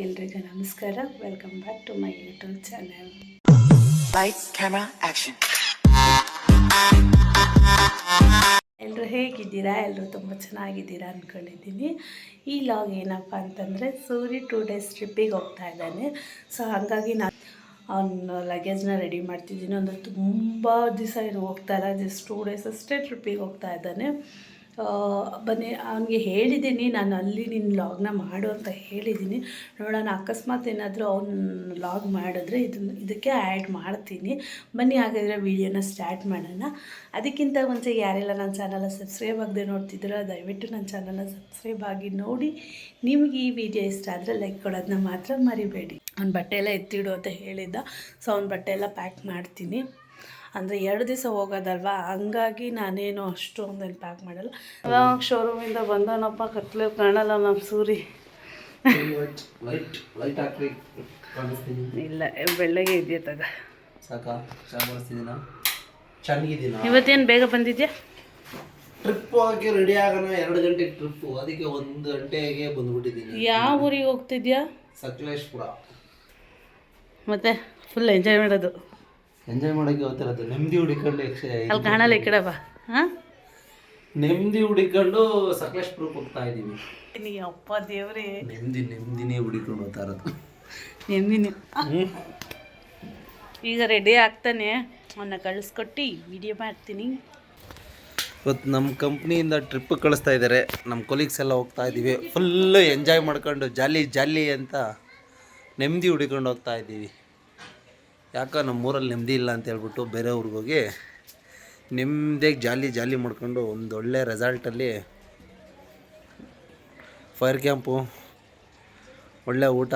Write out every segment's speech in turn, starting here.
ಎಲ್ರಿಗೂ ನಮಸ್ಕಾರ. Welcome back to my YouTube channel like camera action ಎಲ್ಲರೂ ಹೇಗಿದ್ದೀರಾ? ಎಲ್ಲರೂ ತುಂಬ ಚೆನ್ನಾಗಿದ್ದೀರಾ ಅಂದ್ಕೊಂಡಿದ್ದೀನಿ ಈ ಲಾಗ್ ಏನಪ್ಪ ಅಂತಂದರೆ ಸೂರಿ ಟೂ ಡೇಸ್ ಟ್ರಿಪ್ಪಿಗೆ ಹೋಗ್ತಾ ಇದ್ದಾನೆ. ಸೊ ಹಾಗಾಗಿ ನಾನು ಅವನ ಲಗೇಜ್ನ ರೆಡಿ ಮಾಡ್ತಿದ್ದೀನಿ. ಅಂದರೆ ತುಂಬ ದಿವಸ ಇದು ಹೋಗ್ತಾ ಇಲ್ಲ. ಜಸ್ಟ್ ಟೂ ಡೇಸ್ ಅಷ್ಟೇ ಟ್ರಿಪ್ಪಿಗೆ ಹೋಗ್ತಾ ಇದ್ದಾನೆ. ಬನ್ನಿ, ಅವನಿಗೆ ಹೇಳಿದ್ದೀನಿ, ನಾನು ಅಲ್ಲಿ ನಿನ್ನ ಲಾಗ್ನ ಮಾಡು ಅಂತ ಹೇಳಿದ್ದೀನಿ. ನೋಡೋಣ, ಅಕಸ್ಮಾತ್ ಏನಾದರೂ ಅವ್ನು ಲಾಗ್ ಮಾಡಿದ್ರೆ ಇದನ್ನು ಇದಕ್ಕೆ ಆ್ಯಡ್ ಮಾಡ್ತೀನಿ. ಬನ್ನಿ, ಹಾಗಾದರೆ ವೀಡಿಯೋನ ಸ್ಟಾರ್ಟ್ ಮಾಡೋಣ. ಅದಕ್ಕಿಂತ ಮುಂಚೆ ಯಾರೆಲ್ಲ ನನ್ನ ಚಾನಲ್ನ ಸಬ್ಸ್ಕ್ರೈಬ್ ಆಗದೆ ನೋಡ್ತಿದ್ರು ದಯವಿಟ್ಟು ನನ್ನ ಚಾನಲ್ನ ಸಬ್ಸ್ಕ್ರೈಬ್ ಆಗಿ ನೋಡಿ. ನಿಮಗೆ ಈ ವಿಡಿಯೋ ಇಷ್ಟ ಆದರೆ ಲೈಕ್ ಕೊಡೋದನ್ನ ಮಾತ್ರ ಮರಿಬೇಡಿ. ಅವ್ನ ಬಟ್ಟೆ ಎಲ್ಲ ಎತ್ತಿಡು ಅಂತ ಹೇಳಿದ್ದ ಸೊ ಅವ್ನ ಬಟ್ಟೆ ಎಲ್ಲ ಪ್ಯಾಕ್ ಮಾಡ್ತೀನಿ. ಅಂದರೆ ಎರಡು ದಿವಸ ಹೋಗೋದಲ್ವಾ? ಹಂಗಾಗಿ ನಾನೇನು ಅಷ್ಟು ಒಂದೇನು ಪ್ಯಾಕ್ ಮಾಡಲ್ಲ. ಅವಾಗ ಶೋರೂಮಿಂದ ಬಂದವನಪ್ಪ ಕತ್ಲೆ ಕಾಣಲ್ಲ ನಮ್ಮ ಸೂರಿ. ಇಲ್ಲ ಬೆಳ್ಳಗೆ ಇದೆಯಾ ತಗ. ಸಾಕಾ? ಚೆನ್ನಾಗಿ ಮಾಡಿಸ್ತಿದ್ದೀನ ಚೆನ್ನಾಗಿದ್ದೀನ ಇವತ್ತೇನು ಬೇಗ ಬಂದಿದ್ಯಾ? ಟ್ರಿಪ್ ಹೋಗಕ್ಕೆ ರೆಡಿ ಆಗೋಣ ಎರಡು ಗಂಟೆಗೆ ಟ್ರಿಪ್ಪು ಅದಕ್ಕೆ ಒಂದು ಗಂಟೆಗೆ ಬಂದ್ಬಿಟ್ಟಿದ್ದೀನಿ ಯಾವ ಊರಿಗೆ ಹೋಗ್ತಿದ್ಯಾ? ಸಕಲೇಶ್ಪುರ. ಮತ್ತೆ ಫುಲ್ ಎಂಜಾಯ್ ಮಾಡೋದು. ಎಂಜಾಯ್ ಮಾಡೋಕ್ಕೆ ಅದು? ನೆಮ್ಮದಿ ಹುಡಿಕೊಂಡು ಅಲ್ಲಿ ಕಾಣಲ್ಲ ಈ ಕಡೆ ಬಾ. ಹಾಂ? ನೆಮ್ಮದಿ ಹುಡಿಕೊಂಡು ಸಕಲೇಶ್ಪುರಕ್ಕೆ ಹೋಗ್ತಾ ಇದ್ದೀವಿ ನೀ ಅಪ್ಪ ದೇವ್ರಿ. ನೆಮ್ಮದಿ ನೆಮ್ಮದಿನೇ ಹುಡಿಕೊಂಡು ಹೋಗ್ತಾ ಇರೋದು. ನೆಮ್ಮದಿನಿ. ಈಗ ರೆಡಿ ಆಗ್ತಾನೆ. ಅವನ್ನ ಕಳಿಸ್ಕೊಟ್ಟು ವಿಡಿಯೋ ಮಾಡ್ತೀನಿ. ಇವತ್ತು ನಮ್ಮ ಕಂಪ್ನಿಯಿಂದ ಟ್ರಿಪ್ ಕಳಿಸ್ತಾ ಇದ್ದಾರೆ ನಮ್ಮ ಕೊಲೀಗ್ಸ್ ಎಲ್ಲ ಹೋಗ್ತಾ ಇದ್ದೀವಿ ಫುಲ್ಲು ಎಂಜಾಯ್ ಮಾಡ್ಕೊಂಡು ಜಾಲಿ ಜಾಲಿ ಅಂತ ನೆಮ್ಮದಿ ಹುಡಿಕೊಂಡು ಹೋಗ್ತಾ ಇದ್ದೀವಿ ಯಾಕೋ ನಮ್ಮ ಊರಲ್ಲಿ ನೆಮ್ಮದಿ ಇಲ್ಲ ಅಂತ ಹೇಳ್ಬಿಟ್ಟು ಬೇರೆ ಹೋಗಿ ನೆಮ್ಮದಿಯಾಗಿ ಜಾಲಿ ಜಾಲಿ ಮಾಡ್ಕೊಂಡು ಒಂದು ಒಳ್ಳೆ ರೆಸಾಲ್ಟಲ್ಲಿ ಫೈರ್ ಕ್ಯಾಂಪು, ಒಳ್ಳೆ ಊಟ,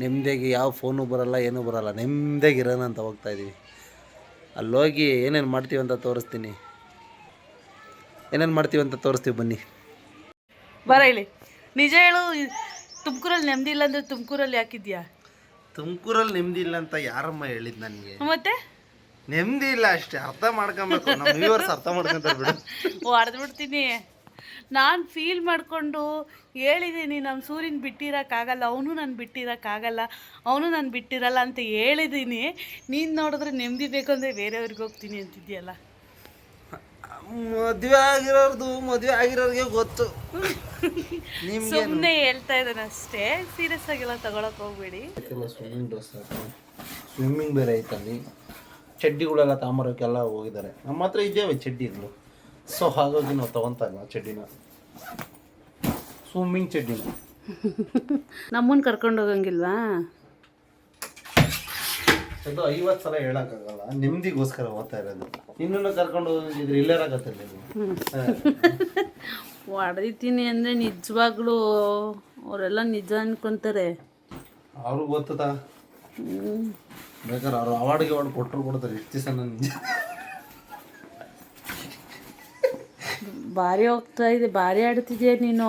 ನೆಮ್ಮದಿಯಾಗಿ ಯಾವ ಫೋನು ಬರೋಲ್ಲ, ಏನೂ ಬರೋಲ್ಲ, ನೆಮ್ಮದಿಯಾಗಿ ಇರೋಣ ಅಂತ ಹೋಗ್ತಾಯಿದ್ದೀವಿ ಅಲ್ಲೋಗಿ ಏನೇನು ಮಾಡ್ತೀವಿ ಅಂತ ತೋರಿಸ್ತೀನಿ. ಏನೇನು ಮಾಡ್ತೀವಿ ಅಂತ ತೋರಿಸ್ತೀವಿ ಬನ್ನಿ. ಬರ ಹೇಳಿ ನಿಜ ಹೇಳು ತುಮಕೂರಲ್ಲಿ ನೆಮ್ಮದಿ ಇಲ್ಲ ಅಂದರೆ ತುಮಕೂರಲ್ಲಿ ಯಾಕಿದ್ಯಾ ತುಮಕೂರಲ್ಲಿ ನೆಮ್ಮದಿ ಇಲ್ಲ ಅಂತ ಯಾರಮ್ಮ ಹೇಳಿದ್ ನನಗೆ ಮತ್ತೆ? ನೆಮ್ಮದಿ ಇಲ್ಲ ಅಷ್ಟೇ ಅರ್ಥ ಮಾಡ್ಕೊಬೇಕು ನಮ್ಮ ವ್ಯೂವರ್ಸ್ ಅರ್ಥ ಮಾಡ್ಕೊಂತಾರೆ ಬಿಡು. ಹೊಡೆದ್ಬಿಡ್ತೀನಿ ನಾನು ಫೀಲ್ ಮಾಡಿಕೊಂಡು ಹೇಳಿದ್ದೀನಿ ನಮ್ಮ ಸೂರ್ಯನ ಬಿಟ್ಟಿರೋಕ್ಕಾಗಲ್ಲ ಅವನು ನಾನು ಬಿಟ್ಟಿರೋಕ್ಕಾಗಲ್ಲ ಅವನು ನಾನು ಬಿಟ್ಟಿರಲ್ಲ ಅಂತ ಹೇಳಿದ್ದೀನಿ ನೀನು ನೋಡಿದ್ರೆ ನೆಮ್ಮದಿ ಬೇಕು ಅಂದರೆ ಬೇರೆಯವ್ರಿಗೆ ಹೋಗ್ತೀನಿ ಅಂತಿದ್ಯಲ್ಲ ಮದುವೆ ಆಗಿರೋರ್ದು ಮದ್ವೆ ಆಗಿರೋರ್ಗೆ ಗೊತ್ತು. ನಿಮ್ಗೆ ಸುಮ್ಮನೆ ಹೇಳ್ತಾ ಇದ್ದಾನೆ ಅಷ್ಟೇ. ಸೀರಿಯಸ್ ಆಗಿಲ್ಲ ತಗೊಳಕ್ ಹೋಗ್ಬೇಡಿ. ಸ್ವಿಮ್ಮಿಂಗ್ ಡ್ರೆಸ್ ಸ್ವಿಮ್ಮಿಂಗ್ ಬೇರೆ ಐತಲ್ಲಿ. ಚಡ್ಡಿಗಳೆಲ್ಲ ತಾಮರಕ್ಕೆಲ್ಲ ಹೋಗಿದ್ದಾರೆ. ನಮ್ಮ ಹತ್ರ ಇದ್ದೇವೆ ಚಡ್ಡಿಗಳು. ಸೊ ಹಾಗಾಗಿ ನಾವು ತಗೊಂತ ಇಲ್ಲ ಚಡ್ಡಿನ. ಸ್ವಿಮ್ಮಿಂಗ್ ಚಡ್ಡಿನ ನಮ್ಮನ್ನು ಕರ್ಕೊಂಡು ಹೋಗಂಗಿಲ್ವಾ? ಅದು ಐವತ್ತು ಸಲ ಹೇಳಕ್ಕಾಗಲ್ಲ. ನೆಮ್ಮದಿಗೋಸ್ಕರ ಓದ್ತಾ ಇರೋದು. ನಿನ್ನನ್ನು ಕರ್ಕೊಂಡು ಹೋಗಿದ್ರೆ ಇಲ್ಲೇರಾಗತ್ತೆ ನೀವು. ಹೊಡೆದಿದ್ದೀನಿ ಅಂದರೆ ನಿಜವಾಗ್ಲೂ ಅವರೆಲ್ಲ ನಿಜ ಅನ್ಕೊಂತಾರೆ. ಅವ್ರಿಗೆ ಗೊತ್ತದ ಬೇಕಾದ್ರೆ ಅವರು ಅವಾರ್ಡ್ಗೆ ಅವಾರ್ಡ್ ಕೊಟ್ಟರು ಕೊಡ್ತಾರೆ ಎಷ್ಟು ದಿವಸ ನನ್ನ ಭಾರಿ ಹೋಗ್ತಾ ಇದೆ. ಭಾರಿ ಆಡ್ತಿದ್ಯಾ ನೀನು?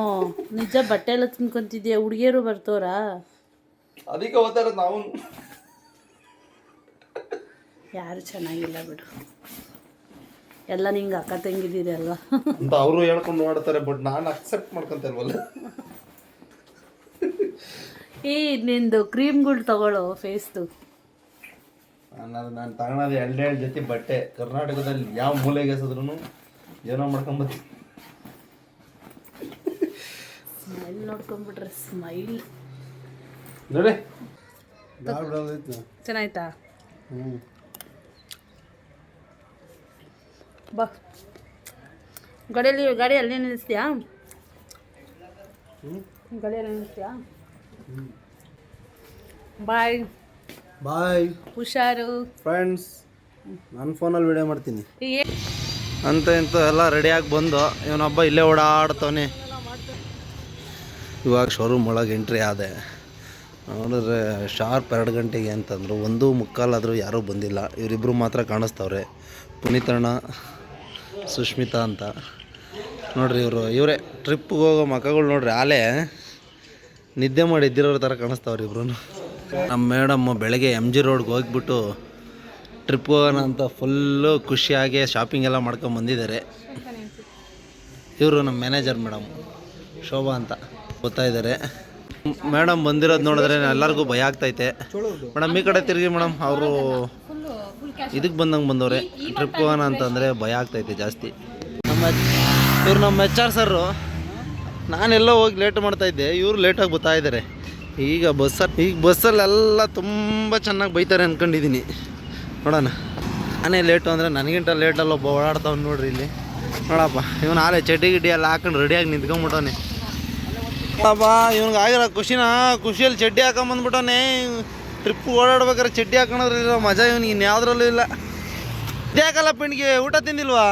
ನಿಜ ಬಟ್ಟೆ ಎಲ್ಲ ತಿನ್ಕೊಂತಿದ್ಯಾ? ಹುಡುಗಿಯರು ಬರ್ತವ್ರಾ? ಅದಕ್ಕೆ ಓದ್ತಾ ಇರೋದು ನಾವು. ಯಾರು ಚೆನ್ನಾಗಿಲ್ಲ ಬಿಡು. ಎಲ್ಲ ನಿಂಗೆ ಅಕ್ಕ ತಂಗಿದ್ದೀರಿ ಅಲ್ವಾ? ಅಂತ ಅವರು ಹೇಳ್ಕೊಂಡು ಮಾಡ್ತಾರೆ ಬಟ್ ನಾನು ಅಕ್ಸೆಪ್ಟ್ ಮಾಡ್ಕೊಂತ ಇಲ್ವಲ್ಲ ಏ ನಿಂದು ಕ್ರೀಮ್ಗಳು ತಗೊಳ್ಳೋ ಫೇಸ್ದು ನಾನು ನಾನು ತಗೊಳೋದು ಎರಡು ಜೊತೆ ಬಟ್ಟೆ. ಕರ್ನಾಟಕದಲ್ಲಿ ಯಾವ ಮೂಲೆಗೆ ಎಸದ್ರು ಏನೋ ಮಾಡ್ಕೊಂಬತ್ತೀನಿ ಸ್ಮೈಲ್ ನೋಡ್ಕೊಂಬಿಟ್ರೆ ಸ್ಮೈಲ್ ನೋಡಿ. ಚೆನ್ನಾಯ್ತಾ? ಹ್ಞೂ ಬಾ. ಗಾಡಿಯಲ್ಲಿ ಗಾಡಿ ಅಲ್ಲಿ ನಿಲ್ಲಿಸ್ತೀಯಾ ಗಡಿಯಲ್ಲಿ ನಿಲ್ಲಿಸ್ತೀಯಾ? ಬಾಯ್ ಬಾಯ್ ಹುಷಾರು. ಫ್ರೆಂಡ್ಸ್ ನನ್ನ ಫೋನಲ್ಲಿ ವಿಡಿಯೋ ಮಾಡ್ತೀನಿ. ಅಂತ ಇಂತ ಎಲ್ಲ ರೆಡಿಯಾಗಿ ಬಂದು ಇವನೊಬ್ಬ ಇಲ್ಲೇ ಓಡಾಡ್ತಾನೆ ಇವಾಗ ಶೋರೂಮ್ ಒಳಗೆ ಎಂಟ್ರಿ ಆದೆ. ನೋಡಿದ್ರೆ ಶಾರ್ಪ್ ಎರಡು ಗಂಟೆಗೆ ಅಂತಂದರು. ಒಂದು ಮುಕ್ಕಾಲಾದರೂ ಯಾರೂ ಬಂದಿಲ್ಲ. ಇವರಿಬ್ಬರು ಮಾತ್ರ ಕಾಣಿಸ್ತವ್ರೆ. ಪುನೀತಣ್ಣ. ಸುಷ್ಮಿತಾ ಅಂತ. ನೋಡ್ರಿ ಇವರು, ಇವರೇ ಟ್ರಿಪ್ಗೆ ಹೋಗೋ ಮಕ್ಕಗಳು ನೋಡ್ರಿ, ಆಲೇ ನಿದ್ದೆ ಮಾಡಿ ಇದ್ದಿರೋ ಥರ ಕಾಣಿಸ್ತಾವ್ರಿ ಇಬ್ರು. ನಮ್ಮ ಮೇಡಮ್ ಬೆಳಗ್ಗೆ ಎಂ ಜಿ ರೋಡ್ಗೆ ಹೋಗ್ಬಿಟ್ಟು ಟ್ರಿಪ್ ಹೋಗೋಣ ಅಂತ ಫುಲ್ಲು ಖುಷಿಯಾಗಿ ಶಾಪಿಂಗ್ ಎಲ್ಲ ಮಾಡ್ಕೊಂಡು ಬಂದಿದ್ದಾರೆ. ಇವರು ನಮ್ಮ ಮ್ಯಾನೇಜರ್ ಮೇಡಮ್, ಶೋಭಾ ಅಂತ ಗೊತ್ತಾ ಇದ್ದಾರೆ. ಮೇಡಮ್ ಬಂದಿರೋದು ನೋಡಿದ್ರೆ ಎಲ್ಲರಿಗೂ ಭಯ ಆಗ್ತೈತೆ. ಮೇಡಮ್, ಈ ಕಡೆ ತಿರುಗಿ ಮೇಡಮ್, ಅವರು ಇದಕ್ಕೆ ಬಂದಂಗೆ ಬಂದವ್ರೆ. ಟ್ರಿಪ್ ಹೋಗೋಣ ಅಂತಂದರೆ ಭಯ ಆಗ್ತೈತೆ ಜಾಸ್ತಿ. ನಮ್ಮ ಇವ್ರು ನಮ್ಮ ಎಚ್ ಆರ್ ಸರ್ರು. ನಾನೆಲ್ಲ ಹೋಗಿ ಲೇಟ್ ಮಾಡ್ತಾ ಇದ್ದೆ. ಇವರು ಲೇಟಾಗಿ ಬರ್ತಾ ಇದ್ದಾರೆ ಈಗ ಬಸ್ಸಲ್ಲಿ ಈಗ ಬಸ್ಸಲ್ಲೆಲ್ಲ ತುಂಬ ಚೆನ್ನಾಗಿ ಬೈತಾರೆ ಅಂದ್ಕೊಂಡಿದ್ದೀನಿ ನೋಡೋಣ. ನಾನೇ ಲೇಟು ಅಂದರೆ ನನಗಿಂತ ಲೇಟಲ್ಲಿ ಒಬ್ಬ ಓಡಾಡ್ತಾವ್ ನೋಡ್ರಿ ಇಲ್ಲಿ. ನೋಡಪ್ಪ, ಇವನು ಆಲೆ ಚಡ್ಡಿ ಗಿಡ್ಡಿ ಎಲ್ಲ ಹಾಕೊಂಡು ರೆಡಿಯಾಗಿ ನಿಂತ್ಕೊಂಡ್ಬಿಟ್ಟವನೆ ಅಪ್ಪ ಇವ್ನಿಗೆ ಆಗಿರೋ ಖುಷಿನ ಖುಷಿಯಲ್ಲಿ ಚಡ್ಡಿ ಹಾಕೊಂಬಂದ್ಬಿಟ್ಟವನೆ. ಟ್ರಿಪ್ ಓಡಾಡ್ಬೇಕಾದ್ರೆ ಚಡ್ಡಿ ಹಾಕೊಳೋದ್ರಿಲ್ಲ ಮಜಾ ಇವ್ನಿಗೆ ಇನ್ಯಾವುದ್ರಲ್ಲೂ ಇಲ್ಲ. ಇದ್ಯಾಕಲ್ಲ ಪಿಂಡಿಗೆ ಊಟ ತಿಂದಿಲ್ವಾ?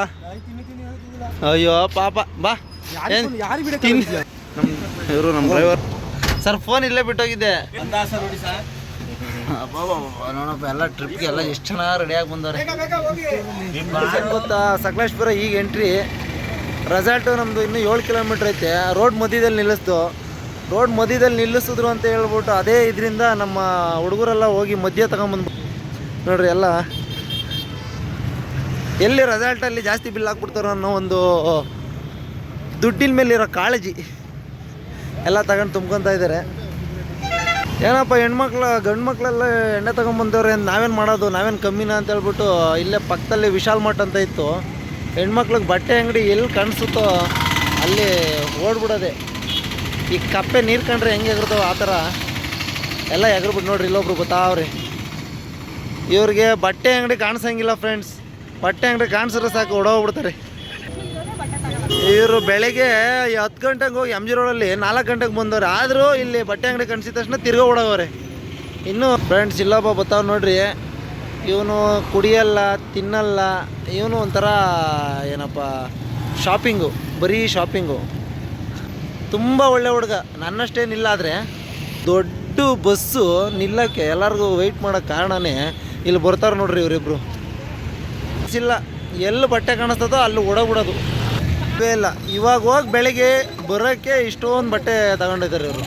ಅಯ್ಯೋ ಪಾಪ. ಬಾ. ಏನು? ನಮ್ಮ ಇವರು ನಮ್ಮ ಡ್ರೈವರ್ ಸರ್ ಫೋನ್ ಇಲ್ಲೇ ಬಿಟ್ಟೋಗಿದ್ದೆ ನೋಡಪ್ಪ ಎಲ್ಲ ಟ್ರಿಪ್ಗೆ ಎಲ್ಲ ಎಷ್ಟು ಚೆನ್ನಾಗಿ ರೆಡಿಯಾಗಿ ಬಂದವ್ರೆ. ಗೊತ್ತಾ? ಸಕಲೇಶ್ಪುರ ಈಗ ಎಂಟ್ರಿ ರೆಸಾರ್ಟು ನಮ್ದು ಇನ್ನೂ ಏಳು ಕಿಲೋಮೀಟ್ರ್ ಐತೆ. ರೋಡ್ ಮಧ್ಯದಲ್ಲಿ ನಿಲ್ಲಿಸ್ದು. ರೋಡ್ ಮಧ್ಯದಲ್ಲಿ ನಿಲ್ಲಿಸಿದ್ರು ಅಂತ ಹೇಳ್ಬಿಟ್ಟು ಅದೇ ಇದರಿಂದ ನಮ್ಮ ಹುಡುಗರೆಲ್ಲ ಹೋಗಿ ಮಧ್ಯ ತಗೊಂಬಂದು ನೋಡ್ರಿ ಎಲ್ಲ. ಎಲ್ಲಿ ರೆಸಾರ್ಟಲ್ಲಿ ಜಾಸ್ತಿ ಬಿಲ್ ಹಾಕ್ಬಿಡ್ತಾರೋ ಅನ್ನೋ ಒಂದು ದುಡ್ಡಿನ ಮೇಲಿರೋ ಕಾಳಜಿ ಎಲ್ಲ ತಗೊಂಡು ತುಂಬ್ಕೊತಾ ಇದ್ದಾರೆ ಏನಪ್ಪ, ಹೆಣ್ಮಕ್ಳು ಗಂಡು ಮಕ್ಕಳೆಲ್ಲ ಎಣ್ಣೆ ತಗೊಂಬಂದವ್ರೆ ನಾವೇನು ಮಾಡೋದು, ನಾವೇನು ಕಮ್ಮಿನ ಅಂತ ಹೇಳ್ಬಿಟ್ಟು ಇಲ್ಲೇ ಪಕ್ಕದಲ್ಲಿ ವಿಶಾಲ್ ಮಠ ಅಂತ ಇತ್ತು. ಹೆಣ್ಮಕ್ಳಿಗೆ ಬಟ್ಟೆ ಅಂಗಡಿ ಎಲ್ಲಿ ಕಾಣಿಸುತ್ತೋ ಅಲ್ಲಿ ಓಡ್ಬಿಡೋದೆ. ಈ ಕಪ್ಪೆ ನೀರು ಕಂಡ್ರೆ ಹೆಂಗೆ ಎಗರ್ತಾವೆ ಆ ಥರ ಎಲ್ಲ ಎಗರ್ಬಿಟ್ಟು ನೋಡ್ರಿ ಇಲ್ಲೊಬ್ರು ಗೊತ್ತಾವ್ರಿ. ಇವ್ರಿಗೆ ಬಟ್ಟೆ ಅಂಗಡಿ ಕಾಣಿಸಂಗಿಲ್ಲ ಫ್ರೆಂಡ್ಸ್ ಬಟ್ಟೆ ಅಂಗಡಿ ಕಾಣಿಸಿದ್ರೆ ಸಾಕು ಓಡೋಗ್ಬಿಡ್ತಾರೆ ಇವರು ಬೆಳಗ್ಗೆ ಹತ್ತು ಗಂಟೆಗೆ ಹೋಗಿ ಎಂ ಜಿ ರೋಡಲ್ಲಿ ನಾಲ್ಕು ಗಂಟೆಗೆ ಬಂದವ್ರೆ. ಆದರೂ ಇಲ್ಲಿ ಬಟ್ಟೆ ಅಂಗಡಿ ಕಾಣಿಸಿದ ತಕ್ಷಣ ತಿರ್ಗ ಓಡೋಗವ್ರೆ. ಇನ್ನು ಫ್ರೆಂಡ್ಸ್ ಇಲ್ಲೊಬ್ಬ ಬರ್ತಾವೆ ನೋಡ್ರಿ. ಇವನು ಕುಡಿಯಲ್ಲ, ತಿನ್ನಲ್ಲ, ಇವನು ಒಂಥರ ಏನಪ್ಪ ಶಾಪಿಂಗು ಬರೀ ಶಾಪಿಂಗು ತುಂಬ ಒಳ್ಳೆ ಹುಡುಗ. ನನ್ನಷ್ಟೇನಿಲ್ಲ ಆದರೆ ದೊಡ್ಡ ಬಸ್ಸು ನಿಲ್ಲಕ್ಕೆ ಎಲ್ಲರಿಗೂ ವೆಯ್ಟ್ ಮಾಡೋ ಕಾರಣನೇ ಇಲ್ಲಿ ಬರ್ತಾರೆ ನೋಡ್ರಿ ಇವರಿಬ್ರು. ಇಲ್ಲ. ಎಲ್ಲಿ ಬಟ್ಟೆ ಕಾಣಿಸ್ತದೋ ಅಲ್ಲಿ ಓಡೋಗ್ಬಿಡೋದು. ಇಲ್ಲ. ಇವಾಗ ಹೋಗಿ ಬೆಳಗ್ಗೆ ಬರೋಕ್ಕೆ ಇಷ್ಟೊಂದು ಬಟ್ಟೆ ತಗೊಂಡಿದ್ದಾರೆ ಇವರು.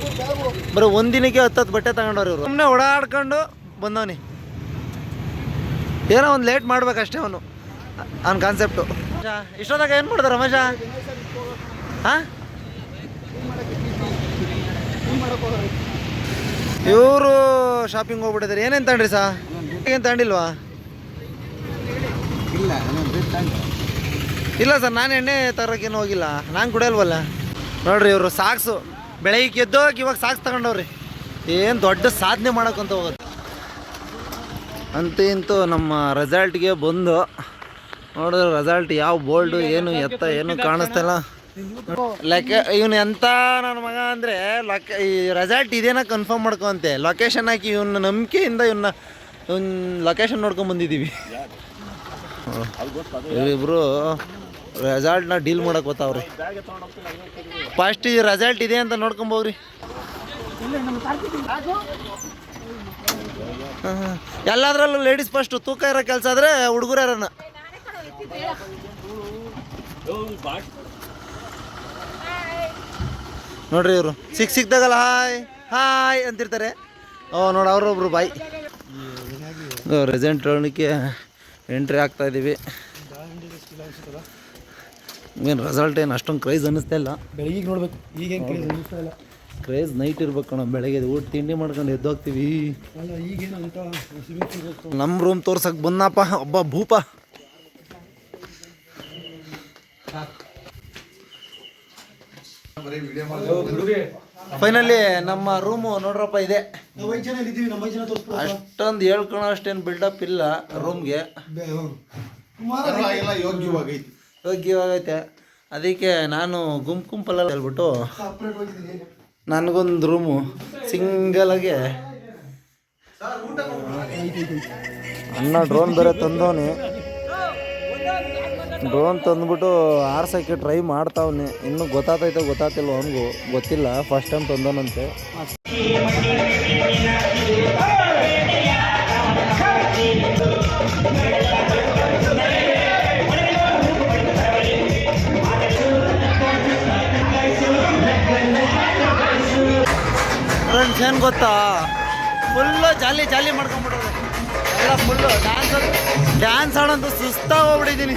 ಬರೋ ಒಂದಿನಕ್ಕೆ ಹತ್ತು ಹತ್ತು ಬಟ್ಟೆ ತಗೊಂಡವ್ರು ಇವರು. ಸುಮ್ಮನೆ ಓಡಾಡ್ಕೊಂಡು ಬಂದವನಿ. ಏನೋ ಒಂದು ಲೇಟ್ ಮಾಡ್ಬೇಕಷ್ಟೇ ಅವನು. ಅವ್ನ ಕಾನ್ಸೆಪ್ಟು ಇಷ್ಟೊತ್ತಾಗ ಏನು ಮಾಡ್ತಾರೆ ರಮೇಶ? ಹಾಂ? ಇವರು ಶಾಪಿಂಗ್ ಹೋಗ್ಬಿಟ್ಟಿದ್ದಾರೆ ಏನೇನು ತಗೊಂಡ್ರಿ ಸಾ? ಏನು ತಗೊಂಡಿಲ್ವಾ? ಇಲ್ಲ ಇಲ್ಲ ಸರ್ ನಾನು ಎಣ್ಣೆ ತರೋಕ್ಕೇನು ಹೋಗಿಲ್ಲ. ನಾನು ಕುಡಿಯಲ್ವಲ್ಲ ನೋಡ್ರಿ ಇವರು ಸಾಕ್ಸು ಬೆಳಗ್ಗೆ ಎದ್ದೋಗಿ ಇವಾಗ ಸಾಕ್ಸ್ ತಗೊಂಡವ್ರಿ. ಏನು ದೊಡ್ಡ ಸಾಧನೆ ಮಾಡೋಕ್ಕಂತ ಹೋಗೋದು. ಅಂತೂ ಇಂತೂ ನಮ್ಮ ರೆಸಾಲ್ಟ್ಗೆ ಬಂದು ನೋಡಿದ್ರೆ ರೆಸಾಲ್ಟ್ ಯಾವ ಬೋಲ್ಡು ಏನು ಎತ್ತ ಏನು ಕಾಣಿಸ್ತಿಲ್ಲ ಲೆಕ್ಕ ಇವನು ಎಂತ ನನ್ನ ಮಗ ಅಂದರೆ ಲೊಕ ಈ ರೆಸಾರ್ಟ್ ಇದೇನ ಕನ್ಫರ್ಮ್ ಮಾಡ್ಕೊಂತೆ. ಲೊಕೇಶನ್ ಹಾಕಿ ಇವನ್ನ ನಂಬಿಕೆಯಿಂದ ಇವನ್ನ ಇವನ್ ಲೊಕೇಶನ್ ನೋಡ್ಕೊಂಡ್ ಬಂದಿದ್ದೀವಿ. ಇವರಿಬ್ರು ನ ಡೀಲ್ ಮಾಡಕ್ ಗೊತ್ತಾವ್ರಿ ಫಸ್ಟ್ ಈ ರೆಸಾರ್ಟ್ ಇದೆ ಅಂತ ನೋಡ್ಕೊಂಬೋಗ್ರಿ ಎಲ್ಲಾದ್ರಲ್ಲೂ ಲೇಡೀಸ್ ಫಸ್ಟ್ ತೂಕ ಇರೋ ಕೆಲಸ ಆದರೆ ಹುಡುಗರ ನೋಡ್ರಿ ಇವರು. ಸಿಕ್ ಸಿಕ್ದಾಗಲ್ಲ ಹಾಯ್ ಹಾಯ್ ಅಂತಿರ್ತಾರೆ. ಓ ನೋಡಿ ಅವ್ರೊಬ್ರು ಬಾಯ್. ರೆಸೆಂಟ್ ಟೌನಿಗೆ ಎಂಟ್ರಿ ಆಗ್ತಾ ಇದ್ದೀವಿ ಏನು ರಿಸಲ್ಟ್ ಏನು ಅಷ್ಟೊಂದು ಕ್ರೈಸ್ ಅನ್ನಿಸ್ತಾ ಇಲ್ಲ. ಬೆಳಿಗ್ಗೆ ನೋಡ್ಬೇಕು ಈಗೇನು ಕ್ರೈಸ್ ಇಲ್ಲ. ಕ್ರೇಜ್ ನೈಟ್ ಇರ್ಬೇಕು ಕಣ ಬೆಳಗ್ಗೆ ಊಟ ತಿಂಡಿ ಮಾಡ್ಕೊಂಡು ಎದ್ದೋಗ್ತೀವಿ ನಮ್ಮ ರೂಮ್ ತೋರ್ಸಕ್ಕೆ ಬಂದಪ್ಪ ಒಬ್ಬ ಭೂಪ. ಫೈನಲಿ ನಮ್ಮ ರೂಮು ನೋಡ್ರಪ್ಪ ಇದೆ. ಅಷ್ಟೊಂದು ಹೇಳ್ಕೊಳೋ ಅಷ್ಟೇನು ಬಿಲ್ಡಪ್ ಇಲ್ಲ ರೂಮ್ಗೆ ಯೋಗ್ಯವಾಗೈತಿ. ಯೋಗ್ಯವಾಗೈತೆ. ಅದಕ್ಕೆ ನಾನು ಗುಂಪು ಗುಂಪಲ್ಲ ಹೇಳ್ಬಿಟ್ಟು ನನಗೊಂದು ರೂಮು ಸಿಂಗಲಾಗೆ ಅಣ್ಣ ಡ್ರೋನ್ ಬೇರೆ ತಂದವನಿ. Drone ತಂದ್ಬಿಟ್ಟು ಆರ್ಸೋಕ್ಕೆ try ಮಾಡ್ತಾವನೆ. ಇನ್ನು ಗೊತ್ತಾತೈತೆ ಗೊತ್ತಾತಿಲ್ಲ ಅವನಿಗೂ ಗೊತ್ತಿಲ್ಲ ಫಸ್ಟ್ ಟೈಮ್ ತಂದನಂತೆ ಫ್ರೆಂಡ್ಸ್ ಏನು ಗೊತ್ತಾ? ಫುಲ್ಲು ಜಾಲಿ ಜಾಲಿ ಮಾಡ್ಕೊಂಬಿಟ್ರೆ ಎಲ್ಲ ಫುಲ್ಲು ಡ್ಯಾನ್ಸ್ ಡ್ಯಾನ್ಸ್ ಆಡೋದು ಸುಸ್ತಾಗಿ ಹೋಗ್ಬಿಟ್ಟಿದ್ದೀನಿ.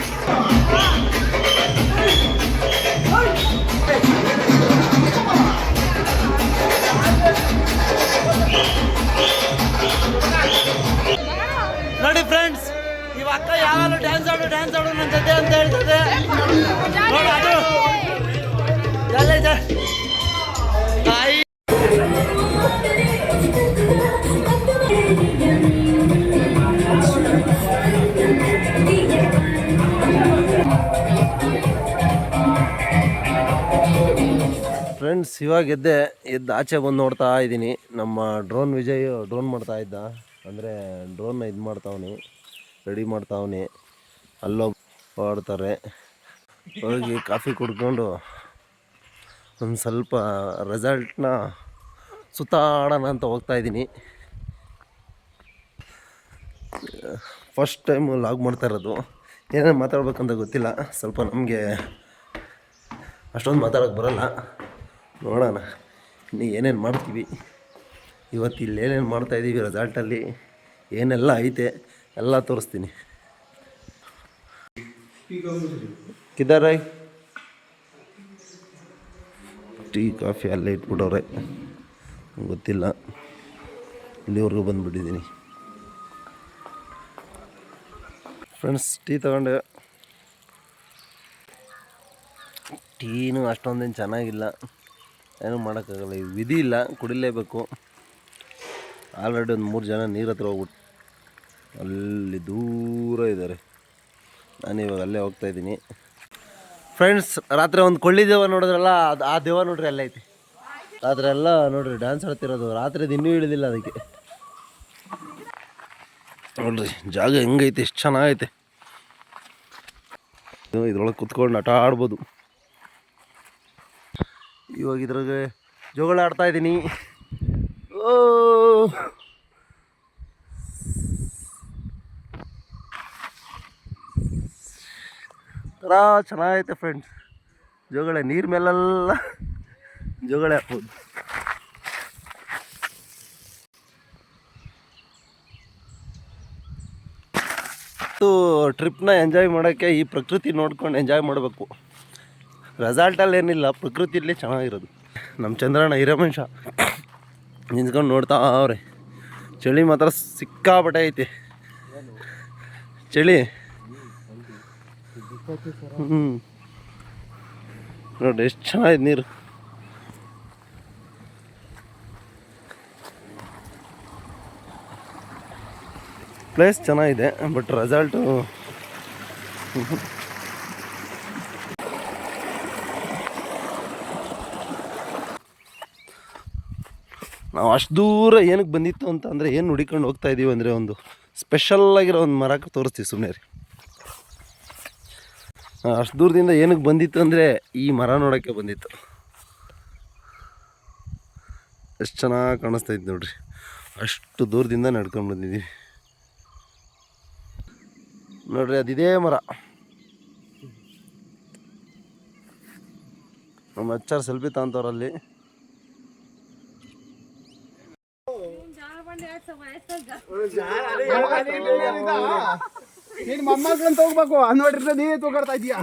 ನೋಡಿ ಫ್ರೆಂಡ್ಸ್ ಇವ ಅಕ್ಕ ಯಾವಾಗಲೂ ಡ್ಯಾನ್ಸ್ ಆಡು ಡ್ಯಾನ್ಸ್ ಆಡು ನನ್ನ ಜೊತೆ ಅಂತ ಹೇಳ್ತದೆ. ನೋಡಿ ಅದು. ಎಲ್ಲ ತಾಯಿ ಫ್ರೆಂಡ್ಸ್ ಗೆದ್ದೆ, ಎದ್ದೆ ಎದ್ದು ಆಚೆ ಬಂದು ನೋಡ್ತಾ ಇದ್ದೀನಿ. ನಮ್ಮ ಡ್ರೋನ್ ವಿಜಯ್ ಡ್ರೋನ್ ಮಾಡ್ತಾ ಇದ್ದ. ಅಂದರೆ ಡ್ರೋನ್ನ ಇದು ಮಾಡ್ತಾವನಿ, ರೆಡಿ ಮಾಡ್ತಾವನಿ. ಅಲ್ಲೋಗಿ ಓಡ್ತಾರೆ ಹೋಗಿ ಕಾಫಿ ಕುಡ್ಕೊಂಡು ಒಂದು ಸ್ವಲ್ಪ ರೆಸಲ್ಟ್ನ ಸುತ್ತಾಡೋಣ ಅಂತ ಹೋಗ್ತಾ ಇದ್ದೀನಿ. ಫಸ್ಟ್ ಟೈಮ್ ಲಾಗ್ ಮಾಡ್ತಾ ಇರೋದು. ಏನೇನು ಮಾತಾಡ್ಬೇಕಂತ ಗೊತ್ತಿಲ್ಲ. ಸ್ವಲ್ಪ ನಮಗೆ ಅಷ್ಟೊಂದು ಮಾತಾಡೋಕ್ಕೆ ಬರಲ್ಲ. ನೋಡೋಣ. ಇನ್ನು ಏನೇನು ಮಾಡ್ತೀವಿ? ಇವತ್ತು ಇಲ್ಲಿ ಏನೇನು ಮಾಡ್ತಾಯಿದ್ದೀವಿ ರೆಸಾರ್ಟಲ್ಲಿ ಏನೆಲ್ಲ ಐತೆ? ಎಲ್ಲ ತೋರಿಸ್ತೀನಿ. ಕಿದಾರಾಯ್ ಟೀ, ಕಾಫಿ ಅಲ್ಲೇ ಇಟ್ಬಿಟ್ಟವ್ರೆ. ಗೊತ್ತಿಲ್ಲ. ಇಲ್ಲಿವರೆಗೂ ಬಂದುಬಿಟ್ಟಿದ್ದೀನಿ. ಫ್ರೆಂಡ್ಸ್ ಟೀ ತಗೊಂಡೆ. ಟೀನು ಅಷ್ಟೊಂದೇನು ಚೆನ್ನಾಗಿಲ್ಲ. ಏನೂ ಮಾಡೋಕ್ಕಾಗಲ್ಲ. ಈ ವಿಧಿ ಇಲ್ಲ, ಕುಡಿಲೇಬೇಕು. ಆಲ್ರೆಡಿ ಒಂದು ಮೂರು ಜನ ನೀರು ಹತ್ರ ಹೋಗ್ಬಿಟ್ಟು ಅಲ್ಲಿ ದೂರ ಇದ್ದಾರೆ ನಾನು ಇವಾಗ ಅಲ್ಲೇ ಹೋಗ್ತಾ ಇದ್ದೀನಿ. ಫ್ರೆಂಡ್ಸ್ ರಾತ್ರಿ ಒಂದು ಕೊಳ್ಳಿ ದೇವ ನೋಡಿದ್ರಲ್ಲ, ಅದು ಆ ದೇವ ನೋಡ್ರಿ ಅಲ್ಲೇ ಐತಿ. ರಾತ್ರಿ ಎಲ್ಲ ನೋಡ್ರಿ ಡ್ಯಾನ್ಸ್ ಆಡ್ತಿರೋದು. ರಾತ್ರಿ ಇನ್ನೂ ಇಳಿದಿಲ್ಲ ಅದಕ್ಕೆ. ನೋಡ್ರಿ, ಜಾಗ ಹೆಂಗೈತೆ, ಎಷ್ಟು ಚೆನ್ನಾಗೈತೆ. ಇದ್ರೊಳಗೆ ಕುತ್ಕೊಂಡು ಆಟ ಆಡ್ಬೋದು. ಇವಾಗ ಇದ್ರಾಗೆ ಜೋಗಳ ಆಡ್ತಾ ಇದ್ದೀನಿ. ಓ. ಥರ ಚೆನ್ನಾಗೈತೆ ಫ್ರೆಂಡ್ಸ್ ಜೋಗಳ, ನೀರು ಮೇಲೆಲ್ಲ ಜೋಗಳ ಹಾಕ್ಬೋದು ಟ್ರಿಪ್ನ ಎಂಜಾಯ್ ಮಾಡೋಕ್ಕೆ ಈ ಪ್ರಕೃತಿ ನೋಡ್ಕೊಂಡು ಎಂಜಾಯ್ ಮಾಡಬೇಕು. ರೆಸಾಲ್ಟಲ್ಲಿ ಏನಿಲ್ಲ ಪ್ರಕೃತಿಯಲ್ಲಿ ಚೆನ್ನಾಗಿರೋದು. ನಮ್ಮ ಚಂದ್ರಣ್ಣ ಹಿರೇಮನುಷ್ಯ ನಿಂತ್ಕೊಂಡು ನೋಡ್ತಾ ಅವ್ರೆ. ಚಳಿ ಮಾತ್ರ ಸಿಕ್ಕಾಪಟ್ಟೆ ಐತೆ. ಚಳಿ. ಹ್ಞೂ ನೋಡಿ ಎಷ್ಟು ಚೆನ್ನಾಗಿದೆ ನೀರು. ಪ್ಲೇಸ್ ಚೆನ್ನಾಗಿದೆ ಬಟ್ ರೆಸಾಲ್ಟು ನಾವು ಅಷ್ಟು ದೂರ ಏನಕ್ಕೆ ಬಂದಿತ್ತು ಅಂತ ಅಂದರೆ ಏನು ಹುಡಿಕೊಂಡು ಹೋಗ್ತಾ ಇದ್ದೀವಿ ಅಂದರೆ ಒಂದು ಸ್ಪೆಷಲ್ ಆಗಿರೋ ಒಂದು ಮರಕ್ಕೆ ತೋರಿಸ್ತೀವಿ ಸುಮ್ಮನೆ ರೀ ಅಷ್ಟು ದೂರದಿಂದ ಏನಕ್ಕೆ ಬಂದಿತ್ತು ಅಂದರೆ ಈ ಮರ ನೋಡೋಕ್ಕೆ ಬಂದಿತ್ತು. ಎಷ್ಟು ಚೆನ್ನಾಗಿ ಕಾಣಿಸ್ತೈತೆ ನೋಡ್ರಿ. ಅಷ್ಟು ದೂರದಿಂದ ನಡ್ಕೊಂಡು ಬಂದಿದ್ದೀವಿ ನೋಡ್ರಿ ಅದಿದೇ ಮರ. ನಮ್ಮ ಅಚ್ಚಾರ ಸೆಲ್ಫಿ ತಗೊಂತವ್ರಲ್ಲಿ. ನೀನ್ ಮೊಮ್ಮಕ್ಳಂತ ಹೋಗ್ಬೇಕು ನೋಡ್ರಿ ನೀವೇ ತಗೊಳ್ತಾ ಇದೀಯಾ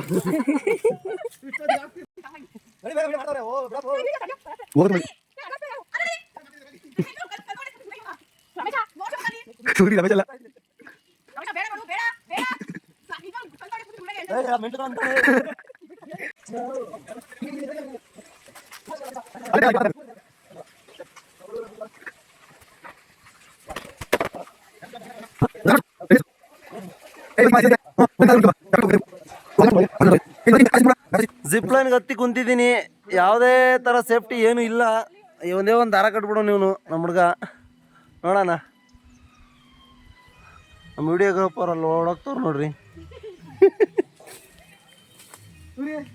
ಜಿಪ್ ಲೈನ್ಗೆ ಹತ್ತಿ ಕುಂತಿದ್ದೀನಿ. ಯಾವುದೇ ಥರ ಸೇಫ್ಟಿ ಏನೂ ಇಲ್ಲ. ಒಂದೇ ಒಂದು ದಾರ ಕಟ್ಬಿಡು ನೀವು ನಮ್ಮ ಹುಡುಗ. ನೋಡೋಣ. ನಮ್ಮ ವಿಡಿಯೋಗ್ರಾಫರ್ ಅಲ್ಲಿ ಓಡೋಗ್ತವ್ರು ನೋಡ್ರಿ.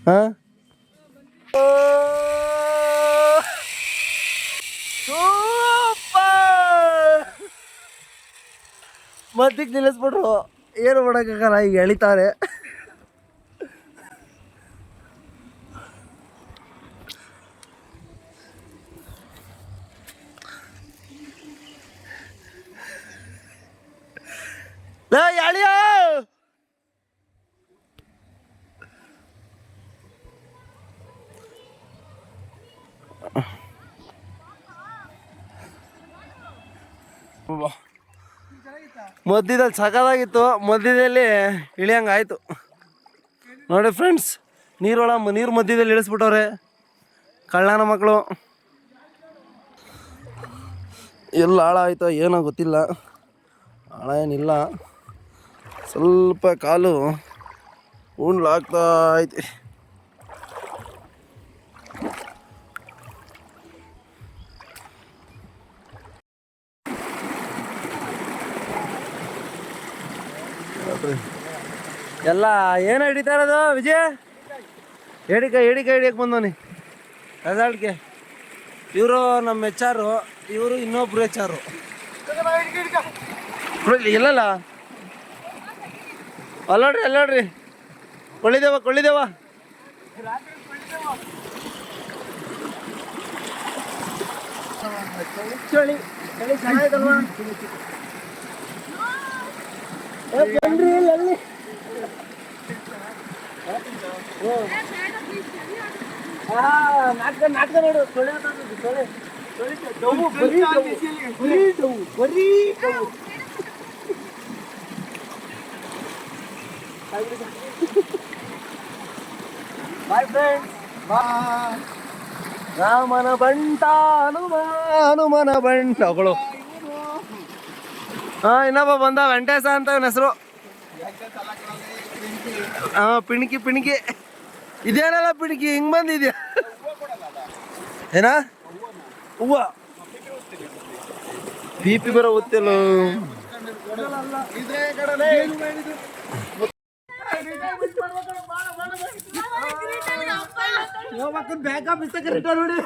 ಹಾಂ? ನಿಲ್ಲಿಸ್ಬಿಟ್ರು. ಏನು ಮಾಡೋಕ್ಕಾಗಲ್ಲ, ಈಗ ಎಳಿತಾರೆ. ಮಧ್ಯದಲ್ಲಿ ಸಕದಾಗಿತ್ತು ಮಧ್ಯದಲ್ಲಿ ಇಳಿಯಂಗೆ ಆಯಿತು ನೋಡಿ ಫ್ರೆಂಡ್ಸ್ ನೀರೊಳ ನೀರು ಮಧ್ಯದಲ್ಲಿ ಇಳಿಸ್ಬಿಟ್ಟವ್ರೆ, ಕಳ್ಳನ ಮಕ್ಕಳು ಎಲ್ಲ ಆಳ ಆಯ್ತೋ ಏನೋ ಗೊತ್ತಿಲ್ಲ. ಹಾಳ ಏನಿಲ್ಲ ಸ್ವಲ್ಪ ಕಾಲು ಉಂಡ್ಲಾಗ್ತಾ ಐತಿ. ಎಲ್ಲ ಏನು ಹಿಡಿತಾ ಇರೋದು ವಿಜಯ್? ಹಿಡಿಕ ಹಿಡಿಕ ಹಿಡಿಯಕ್ ಬಂದವನಿ. ರೆಸಾರ್ಟ್ಗೆ ಇವರು ನಮ್ಮ ಎಚ್ ಆರು, ಇವರು ಇನ್ನೊಬ್ರು ಎಚ್ ಆರು. ಇಲ್ಲಲ್ಲ? ಅಲ್ಲೋಡ್ರಿ ಅಲ್ಲೋಡ್ರಿ. ಕೊಳ್ಳಿದೇವ ಕೊಳ್ಳಿದೇವ. ಚಳಿ ಚಳಿ ಚೆನ್ನಾಗಿದಲ್ವಾ ನಾಟಕ ನಾಟಕ ನೋಡು ತೊಳೆ ತೊಳೆ ಬರೀ ಬರೀ ಬರೀ ಬಾಯ್ ಫ್ರೆಂಡ್ಸ್ ರಾಮನ ಬಂಟ ಹನುಮ ಹನುಮನ ಬಂಟ ಅವಳು ಹಾ ಇನ್ನೊಬ್ಬ ಬಂದ ವೆಂಕಟೇಶ ಅಂತ ಇವನ ಹೆಸರು. ಹಾ ಪಿಣಿಕಿ ಪಿಣಿಕಿ. ಇದೇನಲ್ಲ ಪಿಣಿಕಿ ಹಿಂಗ್ ಬಂದಿದ್ಯಾ? ಏನ? ಹೂವ. ಬಿ ಪಿ ಬರೋ ಗೊತ್ತಿಲ್ಲ ಬ್ಯಾಕಪ್ ನೋಡಿ ರಿಟರ್ನ್ ವೀಡಿಯೋನೇ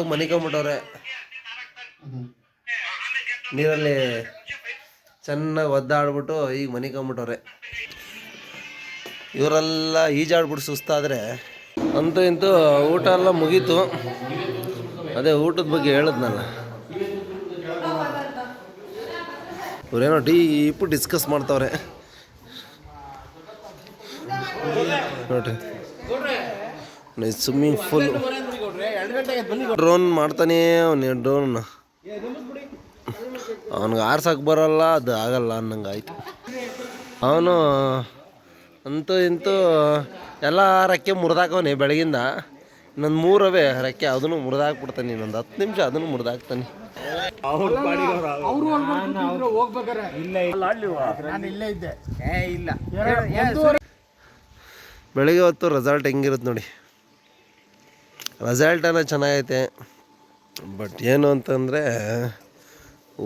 ಸುಸ್ತಾಗಿ ಮನಿಕೊಂಬಿಟ್ಟವ್ರೆ ನೀರಲ್ಲಿ ಚೆನ್ನಾಗಿ ಒದ್ದಾಡ್ಬಿಟ್ಟು ಈಗ ಮನಿಕೊಂಬಿಟ್ಟವ್ರೆ ಇವರೆಲ್ಲ ಈಜಾಡ್ಬಿಟ್ಟು ಸುಸ್ತಾದರೆ ಅಂತೂ ಇಂತೂ ಊಟ ಎಲ್ಲ ಮುಗೀತು. ಅದೇ ಊಟದ ಬಗ್ಗೆ ಹೇಳಿದ್ನಲ್ಲ. ಇವರೇನೋ ಡೀಪು ಡಿಸ್ಕಸ್ ಮಾಡ್ತಾವ್ರೆ. ನೋಡ್ರಿ. Swimming pool. ಡ್ರೋನ್ ಮಾಡ್ತಾನೆ ಅವ್ನು ಡ್ರೋನ್ ಅವನಿಗೆ ಆರ್ಸಕ್ಕೆ ಬರಲ್ಲ ಅದು ಆಗಲ್ಲ ಅನ್ನಂಗೆ ಆಯ್ತು. ಅವನು ಅಂತೂ ಇಂತೂ ಎಲ್ಲ ರೆಕ್ಕೆ ಮುರಿದಾಕವನೇ ಬೆಳಗಿಂದ. ಇನ್ನೊಂದು ಮೂರವೇ ರೆಕ್ಕೆ ಅದನ್ನು ಮುರಿದಾಕ್ಬಿಡ್ತಾನೆ ಇನ್ನೊಂದು ಹತ್ತು ನಿಮಿಷ ಅದನ್ನು ಮುರಿದಾಕ್ತಾನೆ. ಬೆಳಿಗ್ಗೆ ಹೊತ್ತು ರೆಸಾರ್ಟ್ ಹೆಂಗಿರುತ್ತೆ ನೋಡಿ. ರೆಸಾಲ್ಟ್ ಎಲ್ಲ ಚೆನ್ನಾಗೈತೆ. ಬಟ್ ಏನು ಅಂತಂದರೆ,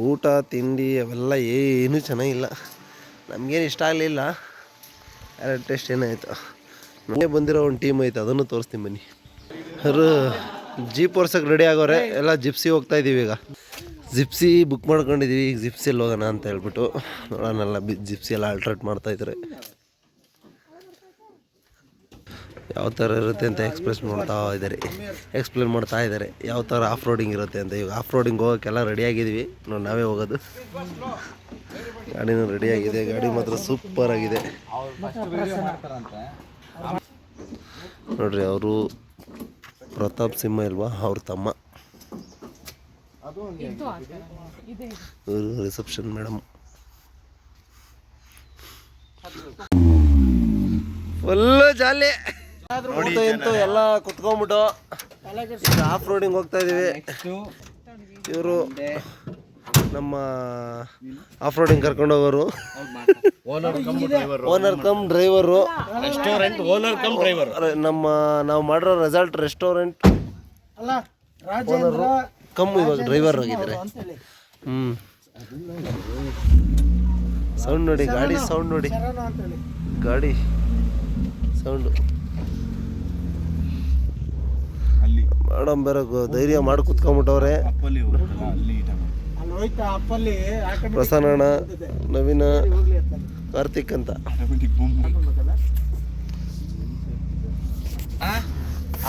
ಊಟ, ತಿಂಡಿ ಅವೆಲ್ಲ ಏನೂ ಚೆನ್ನಾಗಿಲ್ಲ. ನಮಗೇನು ಇಷ್ಟ ಆಗಲಿಲ್ಲ. ಎರಡು ಟೇಸ್ಟ್ ಏನಾಯಿತು. ನಮಗೆ ಬಂದಿರೋ ಒಂದು ಟೀಮ್ ಐತೆ, ಅದನ್ನು ತೋರಿಸ್ತೀನಿ ಬನ್ನಿ. ಅವರು ಜೀಪ್ ಓರ್ಸಕ್ಕೆ ರೆಡಿ ಆಗೋರೆ. ಎಲ್ಲ ಜಿಪ್ಸಿ ಹೋಗ್ತಾ ಇದ್ದೀವಿ ಈಗ. ಜಿಪ್ಸಿ ಬುಕ್ ಮಾಡ್ಕೊಂಡಿದ್ದೀವಿ ಈಗ ಜಿಪ್ಸಿಯಲ್ಲಿ ಹೋಗೋಣ ಅಂತ ಹೇಳ್ಬಿಟ್ಟು ನೋಡೋಣಲ್ಲ ಬಿ ಜಿಪ್ಸಿ ಎಲ್ಲ ಅಲ್ಟ್ರೇಟ್ ಮಾಡ್ತಾಯಿದ್ದಾರೆ ಯಾವ ಥರ ಇರುತ್ತೆ ಅಂತ ಎಕ್ಸ್ಪ್ರೆಸ್ ಮಾಡ್ತಾ ಇದ್ದಾರೆ. ಎಕ್ಸ್ಪ್ಲೇನ್ ಮಾಡ್ತಾ ಇದ್ದಾರೆ. ಯಾವ ಥರ ಆಫ್ ರೋಡಿಂಗ್ ಇರುತ್ತೆ ಅಂತ. ಇವಾಗ ಆಫ್ ರೋಡಿಂಗ್ ಹೋಗೋಕ್ಕೆಲ್ಲ ರೆಡಿಯಾಗಿದ್ದೀವಿ ನೋಡಿ ನಾವೇ ಹೋಗೋದು. ಗಾಡಿನೂ ರೆಡಿಯಾಗಿದೆ ಗಾಡಿ ಮಾತ್ರ ಸೂಪರ್ ಆಗಿದೆ. ನೋಡ್ರಿ, ಅವರು ಪ್ರತಾಪ್ ಸಿಂಹ ಇಲ್ವಾ? ಅವ್ರ ತಮ್ಮ. ರಿಸೆಪ್ಷನ್ ಮೇಡಮ್ ಫುಲ್ಲು ಜಾಲಿ ಊಟ ಇಂತು ಎಲ್ಲ ಕುತ್ಕೊಂಡ್ಬಿಟ್ಟು ಈಗ ಆಫ್ ರೋಡಿಂಗ್ ಹೋಗ್ತಾ ಇದೀವಿ. ಇವರು ನಮ್ಮ ಆಫ್ ರೋಡಿಂಗ್ ಕರ್ಕೊಂಡು ಹೋಗೋರು owner cum driver restaurant owner cum driver ನಮ್ಮ ನಾವು ಮಾಡಿರೋ ರೆಸಾರ್ಟ್ ರೆಸ್ಟೋರೆಂಟ್ ಓನರು ಕಮ್ ಇವಾಗ ಡ್ರೈವರ್ ಆಗಿದ್ದಾರೆ ಹ್ಞೂ ಸೌಂಡ್ ನೋಡಿ ಗಾಡಿ ಸೌಂಡ್ ನೋಡಿ. ಗಾಡಿ. ಸೌಂಡು ಮೇಡಮ್ ಬೇರೆ ಧೈರ್ಯ ಮಾಡಿ ಕುತ್ಕೊಂಡ್ಬಿಟ್ಟವ್ರೆ. ಪ್ರಸನ್ನ ನವೀನ ಕಾರ್ತಿಕ್ ಅಂತ.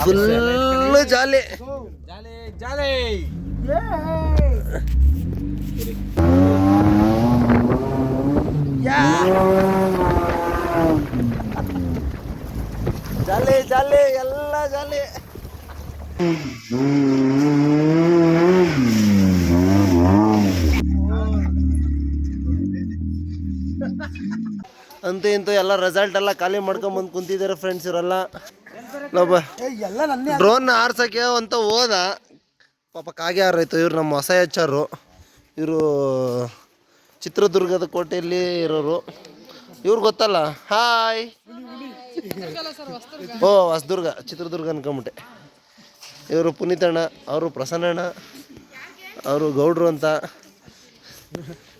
Full jolly jolly. ಜಾಲಿ. ಎಲ್ಲ ಜಾಲಿ. ಅಂತೂ ಇಂತೂ ಎಲ್ಲ ರೆಸಲ್ಟ್ ಎಲ್ಲ ಖಾಲಿ ಮಾಡ್ಕೊಂಡ್ ಬಂದು ಕುಂತಿದ್ದಾರೆ ಫ್ರೆಂಡ್ಸ್ ಇವರೆಲ್ಲ. ಡ್ರೋನ್ ಆರ್ಸಕ್ಕೆ ಅಂತ ಹೋದ. ಪಾಪ ಕಾಗೆ ಹಾರಾಯ್ತು. ಇವ್ರು ನಮ್ಮ ಹೊಸ ಎಚ್ಚರು. ಇವರು ಚಿತ್ರದುರ್ಗದ ಕೋಟೆಯಲ್ಲಿ ಇರೋರು. ಇವ್ರು ಗೊತ್ತಲ್ಲ? ಹಾಯ್ ಓ ಹೊಸದುರ್ಗ. ಚಿತ್ರದುರ್ಗ ಅನ್ಕೊಂಬಿಟ್ಟೆ. ಇವರು ಪುನೀತಣ್ಣ ಅವರು ಪ್ರಸನ್ನಣ್ಣ ಅವರು ಗೌಡ್ರು ಅಂತ.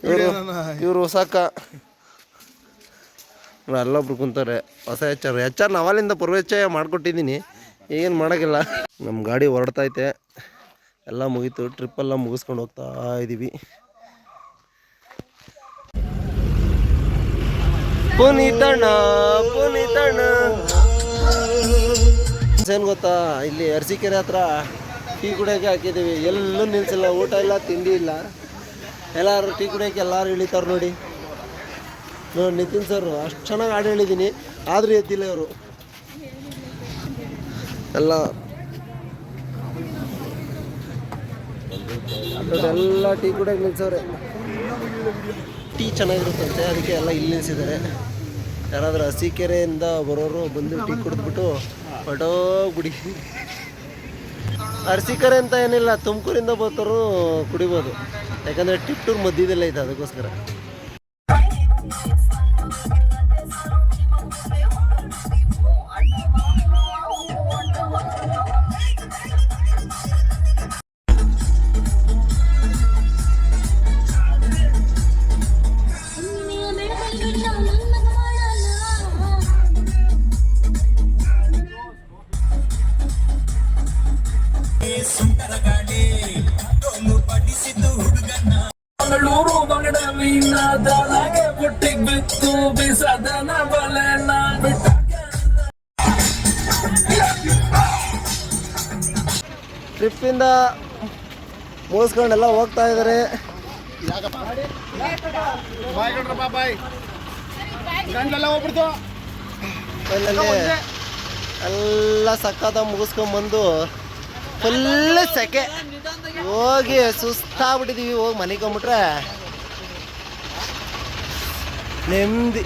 ಇವರು ಇವರು ಹೊಸಕ್ಕ ಅಲ್ಲೊಬ್ರು ಕುಂತಾರೆ ಹೊಸ ಎಚ್ ಆರ್. ಎಚ್ ಆರ್ ನಾವಲ್ಲಿಂದ ಪರಿಚಯ ಮಾಡಿಕೊಟ್ಟಿದ್ದೀನಿ. ಏನು ಮಾಡೋಕ್ಕಿಲ್ಲ. ನಮ್ಮ ಗಾಡಿ ಹೊರಡ್ತೈತೆ. ಎಲ್ಲ ಮುಗೀತು. ಟ್ರಿಪ್ಪೆಲ್ಲ ಮುಗಿಸ್ಕೊಂಡು ಹೋಗ್ತಾ ಇದ್ದೀವಿ ಪುನೀತಣ್ಣ ಪುನೀತಣ್ಣ. ಏನು ಗೊತ್ತಾ? ಇಲ್ಲಿ ಅರಸೀಕೆರೆ ಹತ್ರ ಟೀ ಕುಡಿಯೋಕೆ ಹಾಕಿದ್ದೀವಿ. ಎಲ್ಲೂ ನಿಲ್ಸಿಲ್ಲ, ಊಟ ಇಲ್ಲ, ತಿಂಡಿ ಇಲ್ಲ. ಎಲ್ಲರೂ ಟೀ ಕುಡಿಯೋಕೆ ಎಲ್ಲರೂ ಇಳಿತಾರೆ ನೋಡಿ. ನೋಡಿ ನಿತಿನ್ ಸರ್ ಅಷ್ಟು ಚೆನ್ನಾಗಿ ಹಾಡು ಹೇಳಿದ್ದೀನಿ ಆದರೂ ಎದ್ದಿಲ್ಲ ಇವರು. ಎಲ್ಲ. ಎಲ್ಲ ಟೀ ಕುಡಿಯೋಕೆ ನಿಲ್ಸವ್ರೆ. ಟೀ ಚೆನ್ನಾಗಿರುತ್ತಂತೆ, ಅದಕ್ಕೆ ಎಲ್ಲ ಇಲ್ಲಿ ನಿಲ್ಸಿದ್ದಾರೆ. ಯಾರಾದರೂ ಹಸಿಕೆರೆಯಿಂದ ಬರೋರು ಬಂದು ಟೀ ಕುಡಿದ್ಬಿಟ್ಟು ಹೊಟ್ಟೋಗ್ಬಿಡಿ ಅರ್ಸಿಕರೆ ಅಂತ ಏನಿಲ್ಲ ತುಮಕೂರಿಂದ ಬರ್ತಾರು ಕುಡಿಬೋದು. ಯಾಕಂದರೆ ಟಿಪ್ಟೂರ್ ಮಧ್ಯದಲ್ಲೇ ಐತೆ ಅದಕ್ಕೋಸ್ಕರ. ಮಂಗಳೂರು ಬಂಗಡ ಮೀನಾದೊಳಗೆ ಬುಟ್ಟಿಗ್ ಬಿತ್ತು ಬಿಸದನ ಬಲೆನ ಬಿಟ್ಟ ಟ್ರಿಪ್ಪಿಂದ ಮುಗಿಸ್ಕೊಂಡೆಲ್ಲ ಹೋಗ್ತಾ ಫೈನಲಿ ಎಲ್ಲ ಸಕ್ಕತ್ತ ಮುಗಿಸ್ಕೊಂಬಂದು ಫುಲ್ ಸೆಕೆ ಹೋಗಿ ಸುಸ್ತಾಗ್ಬಿಟ್ಟಿದೀವಿ ಹೋಗಿ ಮನೆಗೆ ನೆಮ್ಮದಿ.